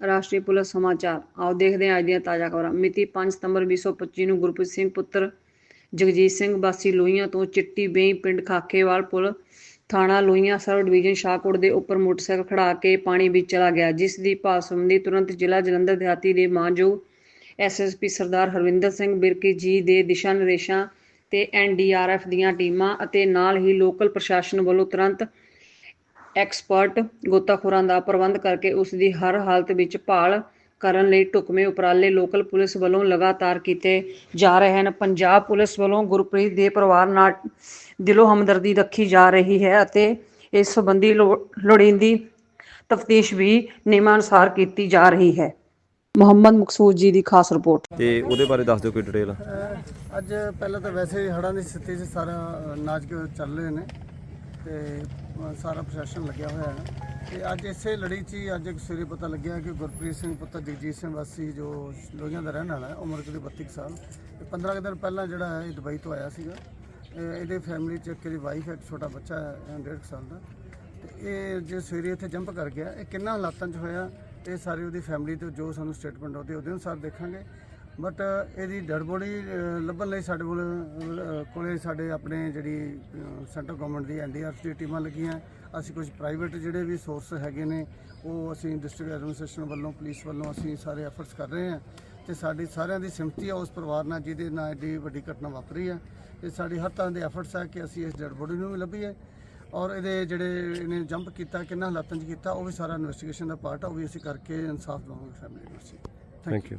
ਰਾਸ਼ਟਰੀ ਪੁਲਿਸ ਸਮਾਚਾਰ। ਆਓ ਦੇਖਦੇ ਹਾਂ ਅੱਜ ਦੀਆਂ ਤਾਜ਼ਾ ਖਬਰਾਂ। ਮਿਤੀ 5 ਸਤੰਬਰ 2025 ਨੂੰ ਗੁਰਪ੍ਰੀਤ ਸਿੰਘ ਪੁੱਤਰ ਜਗਜੀਤ ਸਿੰਘ ਵਾਸੀ ਲੋਹੀਆਂ ਤੋਂ ਚਿੱਟੀ ਬੇਈ ਪਿੰਡ ਖਾਕੇਵਾਲ ਪੁਲ ਥਾਣਾ ਲੋਹੀਆਂ ਸਰਵ ਡਿਵੀਜ਼ਨ ਸ਼ਾਹਕੋਟ ਦੇ ਉੱਪਰ ਮੋਟਰਸਾਈਕਲ ਖੜਾ ਕੇ ਪਾਣੀ ਵਿੱਚ ਚਲਾ ਗਿਆ, ਜਿਸ ਦੀ ਭਾਲ ਸੰਬੰਧੀ ਤੁਰੰਤ ਜ਼ਿਲ੍ਹਾ ਜਲੰਧਰ ਦਿਹਾਤੀ ਦੇ ਮਾਨਯੋਗ ਐਸਐਸਪੀ ਸਰਦਾਰ ਹਰਵਿੰਦਰ ਸਿੰਘ ਬਿਰਕੀ ਜੀ ਦੇ ਦਿਸ਼ਾ ਨਿਰਦੇਸ਼ਾਂ ਤੇ ਐਨਡੀਆਰਐਫ ਦੀਆਂ ਟੀਮਾਂ ਅਤੇ ਨਾਲ ਹੀ ਲੋਕਲ ਪ੍ਰਸ਼ਾਸਨ ਵੱਲੋਂ ਤੁਰੰਤ ਐਕਸਪਰਟ ਗੋਤਾਖੋਰਾਂ ਦਾ ਪ੍ਰਬੰਧ ਕਰਕੇ ਉਸ ਦੀ ਹਰ ਹਾਲਤ ਵਿੱਚ ਭਾਲ ਕਰਨ ਲਈ ਢੁਕਵੇਂ ਉਪਰਾਲੇ ਲੋਕਲ ਪੁਲਿਸ ਵੱਲੋਂ ਲਗਾਤਾਰ ਕੀਤੇ ਜਾ ਰਹੇ ਹਨ। ਪੰਜਾਬ ਪੁਲਿਸ ਵੱਲੋਂ ਗੁਰਪ੍ਰੀਤ ਦੇ ਪਰਿਵਾਰ ਨਾਲ ਦਿਲੋਂ ਹਮਦਰਦੀ ਰੱਖੀ ਜਾ ਰਹੀ ਹੈ ਅਤੇ ਇਸ ਸੰਬੰਧੀ ਲੋੜੀਂਦੀ ਤਫਤੀਸ਼ ਵੀ ਨਿਯਮਾਂ ਅਨੁਸਾਰ ਕੀਤੀ ਜਾ ਰਹੀ ਹੈ। ਮੁਹੰਮਦ ਮਕਸੂਦ ਜੀ ਦੀ ਖਾਸ ਰਿਪੋਰਟ। ਤੇ ਉਹਦੇ ਬਾਰੇ ਦੱਸ ਦਿਓ ਕੋਈ ਡਿਟੇਲ ਅੱਜ ਪਹਿਲਾਂ ਤਾਂ ਵੈਸੇ ਹੀ ਹੜ੍ਹਾਂ ਦੀ ਸਥਿਤੀ 'ਚ ਸਾਰਾ ਨਾਚ ਚੱਲ ਰਹੇ ਨੇ। ਤੇ ਸਾਰਾ ਪ੍ਰਸ਼ਾਸਨ ਲੱਗਿਆ ਹੋਇਆ ਹੈ। ਤੇ ਅੱਜ ਇਸੇ ਲੜੀ 'ਚ ਹੀ ਅੱਜ ਇੱਕ ਸਵੇਰੇ ਪਤਾ ਲੱਗਿਆ ਕਿ ਗੁਰਪ੍ਰੀਤ ਸਿੰਘ ਪੁੱਤਰ ਜਗਜੀਤ ਸਿੰਘ ਵਾਸੀ, ਜੋ ਲੋਹੀਆਂ ਦਾ ਰਹਿਣ ਵਾਲਾ ਹੈ, ਉਮਰ ਕਰੀਬ 32 ਕੁ ਸਾਲ। ਤੇ 15 ਕੁ ਦਿਨ ਪਹਿਲਾਂ ਜਿਹੜਾ ਹੈ ਇਹ ਦੁਬਈ ਤੋਂ ਆਇਆ ਸੀਗਾ। ਇਹ- ਇਹਦੇ ਫੈਮਿਲੀ 'ਚ ਇੱਕ ਇਹਦੀ ਵਾਈਫ ਹੈ, ਇੱਕ ਛੋਟਾ ਬੱਚਾ ਹੈ 1.5 ਸਾਲ ਦਾ। ਤੇ ਇਹ ਜੇ ਸਵੇਰੇ ਇੱਥੇ ਜੰਪ ਕਰ ਗਿਆ, ਇਹ ਕਿੰਨਾ ਹਾਲਾਤਾਂ 'ਚ ਹੋਇਆ, ਇਹ ਸਾਰੇ ਉਹਦੀ ਫੈਮਿਲੀ ਤੋਂ ਜੋ ਸਾਨੂੰ ਸਟੇਟਮੈਂਟ ਆਉਂਦੀ ਉਹਦੇ ਅਨੁਸਾਰ ਦੇਖਾਂਗੇ। ਬਟ ਇਹਦੀ ਡੈਡ ਬੋਡੀ ਲੱਭਣ ਲਈ ਸਾਡੇ ਕੋਲ ਕੋਲੇ ਸਾਡੇ ਆਪਣੇ ਜਿਹੜੀ ਸੈਂਟਰ ਗਵਰਨਮੈਂਟ ਦੀ ਐਨਡੀਆਰਐਫ ਦੀ ਟੀਮਾਂ ਲੱਗੀਆਂ। ਅਸੀਂ ਕੁਝ ਪ੍ਰਾਈਵੇਟ ਜਿਹੜੇ ਵੀ ਸੋਰਸ ਹੈਗੇ ਨੇ ਉਹ ਅਸੀਂ ਡਿਸਟ੍ਰਿਕਟ ਐਡਮਿਨਿਸਟ੍ਰੇਸ਼ਨ ਵੱਲੋਂ ਪੁਲਿਸ ਵੱਲੋਂ ਅਸੀਂ ਸਾਰੇ ਐਫਰਟਸ ਕਰ ਰਹੇ ਹਾਂ। ਤੇ ਸਾਡੀ ਸਾਰਿਆਂ ਦੀ ਸਿੰਪਥੀ ਆ ਉਸ ਪਰਿਵਾਰ ਨਾਲ ਜਿਹਦੇ ਨਾਲ ਏਡੀ ਵੱਡੀ ਘਟਨਾ ਵਾਪਰੀ ਹੈ ਤੇ ਸਾਡੀ ਹਰ ਤਰ੍ਹਾਂ ਦੇ ਐਫਰਟਸ ਹੈ ਕਿ ਅਸੀਂ ਇਸ ਡੈਡ ਬੋਡੀ ਨੂੰ ਵੀ ਲੱਭੀਏ। ਔਰ ਇਹਦੇ ਜਿਹੜੇ ਇਹਨੇ ਜੰਪ ਕੀਤਾ ਕਿੰਨਾ ਹਾਲਾਤਾਂ 'ਚ ਕੀਤਾ ਉਹ ਵੀ ਸਾਰਾ ਇਨਵੈਸਟੀਗੇਸ਼ਨ ਦਾ ਪਾਰਟ ਆ ਉਹ ਵੀ ਅਸੀਂ ਕਰਕੇ ਇਨਸਾਫ ਦਵਾਂਗੇ ਫੈਮਿਲੀ ਨੂੰ ਅਸੀਂ। ਥੈਂਕ ਯੂ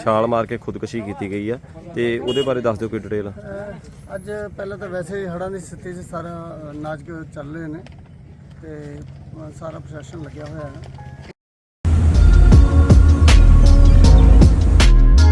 ਛਾਲ ਮਾਰ ਕੇ ਖੁਦਕੁਸ਼ੀ ਕੀਤੀ ਗਈ ਆ ਤੇ ਉਹਦੇ ਬਾਰੇ ਦੱਸ ਦਿਓ ਕੋਈ ਡਿਟੇਲ ਅੱਜ ਪਹਿਲਾਂ ਤਾਂ ਵੈਸੇ ਹੀ ਹੜ੍ਹਾਂ ਦੀ ਸਥਿਤੀ 'ਚ ਸਾਰਾ ਅਹ, ਨਾਚ ਚੱਲ ਰਹੇ ਨੇ ਤੇ ਸਾਰਾ ਪ੍ਰਸ਼ਾਸਨ ਲੱਗਿਆ ਹੋਇਆ ਹੈ।